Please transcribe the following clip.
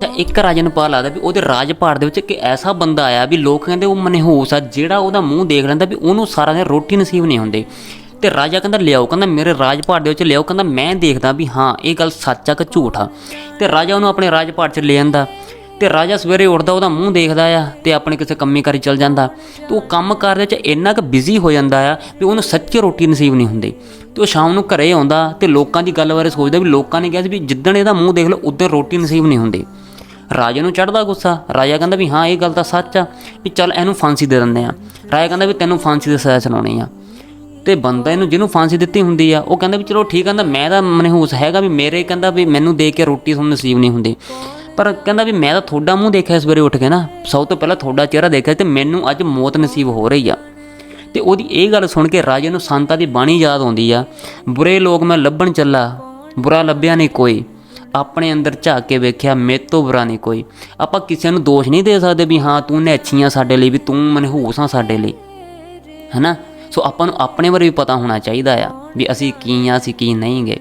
ਤਾਂ ਇੱਕ ਰਾਜੇ ਨੂੰ ਪਤਾ ਲੱਗਦਾ ਵੀ ਉਹਦੇ ਰਾਜਪਾਟ ਦੇ ਵਿੱਚ ਇੱਕ ਐਸਾ ਬੰਦਾ ਆਇਆ ਵੀ ਲੋਕ ਕਹਿੰਦੇ ਉਹ ਮਨਹੂਸ ਆ, ਜਿਹੜਾ ਉਹਦਾ ਮੂੰਹ ਦੇਖ ਲੈਂਦਾ ਵੀ ਉਹਨੂੰ ਸਾਰਾ ਦਿਨ ਰੋਟੀ ਨਸੀਬ ਨਹੀਂ ਹੁੰਦੀ। ਤੇ ਰਾਜਾ ਕਹਿੰਦਾ, ਲਿਆਓ, ਕਹਿੰਦਾ, ਮੇਰੇ ਰਾਜਪਾਟ ਦੇ ਵਿੱਚ ਲਿਆਓ, ਕਹਿੰਦਾ, ਮੈਂ ਦੇਖਦਾ ਵੀ ਹਾਂ, ਇਹ ਗੱਲ ਸੱਚ ਆ ਕਿ ਝੂਠ ਆ। ਤੇ ਰਾਜਾ ਉਹਨੂੰ ਆਪਣੇ ਰਾਜਪਾਟ 'ਚ ਲੈ ਜਾਂਦਾ ਤੇ ਰਾਜਾ ਸਵੇਰੇ ਉੱਠਦਾ, ਉਹਦਾ ਮੂੰਹ ਦੇਖਦਾ ਆ ਤੇ ਆਪਣੇ ਕਿਸੇ ਕੰਮੀ ਕਰੀ ਚਲ ਜਾਂਦਾ। ਤੇ ਉਹ ਕੰਮ ਕਾਰ ਦੇ ਵਿੱਚ ਇੰਨਾ ਕੁ ਬਿਜ਼ੀ ਹੋ ਜਾਂਦਾ ਆ ਵੀ ਉਹਨੂੰ ਸੱਚੀ ਰੋਟੀ ਨਸੀਬ ਨਹੀਂ ਹੁੰਦੀ। ਤੇ ਉਹ ਸ਼ਾਮ ਨੂੰ ਘਰੇ ਆਉਂਦਾ ਤੇ ਲੋਕਾਂ ਦੀ ਗੱਲ ਬਾਰੇ ਸੋਚਦਾ ਵੀ ਲੋਕਾਂ ਨੇ ਕਿਹਾ ਸੀ ਵੀ ਜਿੱਦਣ ਇਹਦਾ ਮੂੰਹ ਦੇਖ ਲਓ ਉਦੋਂ ਰੋਟੀ ਨਸੀਬ ਨਹੀਂ ਹੁੰਦੀ। ਰਾਜੇ ਨੂੰ ਚੜਦਾ ਗੁੱਸਾ। ਰਾਜਾ ਕਹਿੰਦਾ ਵੀ ਹਾਂ, ਇਹ ਗੱਲ ਤਾਂ ਸੱਚ ਆ ਵੀ ਚੱਲ ਇਹਨੂੰ ਫਾਂਸੀ ਦੇ ਦਿੰਦੇ ਆ ਰਾਜਾ ਕਹਿੰਦਾ ਵੀ ਤੈਨੂੰ ਫਾਂਸੀ ਦੀ ਸਜ਼ਾ ਸੁਣਾਉਣੀ ਆ। ਤੇ ਬੰਦਾ ਇਹਨੂੰ ਜਿਹਨੂੰ ਫਾਂਸੀ ਦਿੱਤੀ ਹੁੰਦੀ ਆ, ਉਹ ਕਹਿੰਦਾ ਵੀ ਚਲੋ ਠੀਕ ਕਹਿੰਦਾ ਮੈਂ ਤਾਂ ਮਨਹੂਸ ਹੈਗਾ ਵੀ ਮੇਰੇ ਕਹਿੰਦਾ ਵੀ ਮੈਨੂੰ ਦੇਖ ਕੇ ਰੋਟੀ ਤੁਹਾਨੂੰ ਨਸੀਬ ਨਹੀਂ ਹੁੰਦੀ। ਪਰ ਕਹਿੰਦਾ ਵੀ ਮੈਂ ਤਾਂ ਤੁਹਾਡਾ ਮੂੰਹ ਦੇਖਿਆ ਸਵੇਰੇ ਉੱਠ ਕੇ ਨਾ, ਸਭ ਤੋਂ ਪਹਿਲਾਂ ਤੁਹਾਡਾ ਚਿਹਰਾ ਦੇਖਿਆ ਤੇ ਮੈਨੂੰ ਅੱਜ ਮੌਤ ਨਸੀਬ ਹੋ ਰਹੀ ਆ। ਤੇ ਉਹਦੀ ਇਹ ਗੱਲ ਸੁਣ ਕੇ ਰਾਜੇ ਨੂੰ ਸੰਤਾਂ ਦੀ ਬਾਣੀ ਯਾਦ ਆਉਂਦੀ ਆ, ਬੁਰੇ ਲੋਕ ਮੈਂ ਲੱਭਣ ਚੱਲਾ, ਬੁਰਾ ਲੱਭਿਆ ਨਹੀਂ ਕੋਈ। ਆਪਣੇ ਅੰਦਰ ਝਾਕ ਕੇ ਵੇਖਿਆ, ਮੇਰੇ ਤੋਂ ਬੁਰਾ ਨਹੀਂ ਕੋਈ। ਆਪਾਂ ਕਿਸੇ ਨੂੰ ਦੋਸ਼ ਨਹੀਂ ਦੇ ਸਕਦੇ ਵੀ ਹਾਂ, ਤੂੰ ਨੈਛੀਆਂ ਸਾਡੇ ਲਈ, ਵੀ ਤੂੰ ਮਨਹੂਸ ਆ ਸਾਡੇ ਲਈ। ਹੈਨਾ? ਸੋ ਆਪਾਂ ਨੂੰ ਆਪਣੇ ਬਾਰੇ ਵੀ ਪਤਾ ਹੋਣਾ ਚਾਹੀਦਾ ਆ ਵੀ ਅਸੀਂ ਕੀ ਆ, ਅਸੀਂ ਕੀ ਨਹੀਂ ਗਏ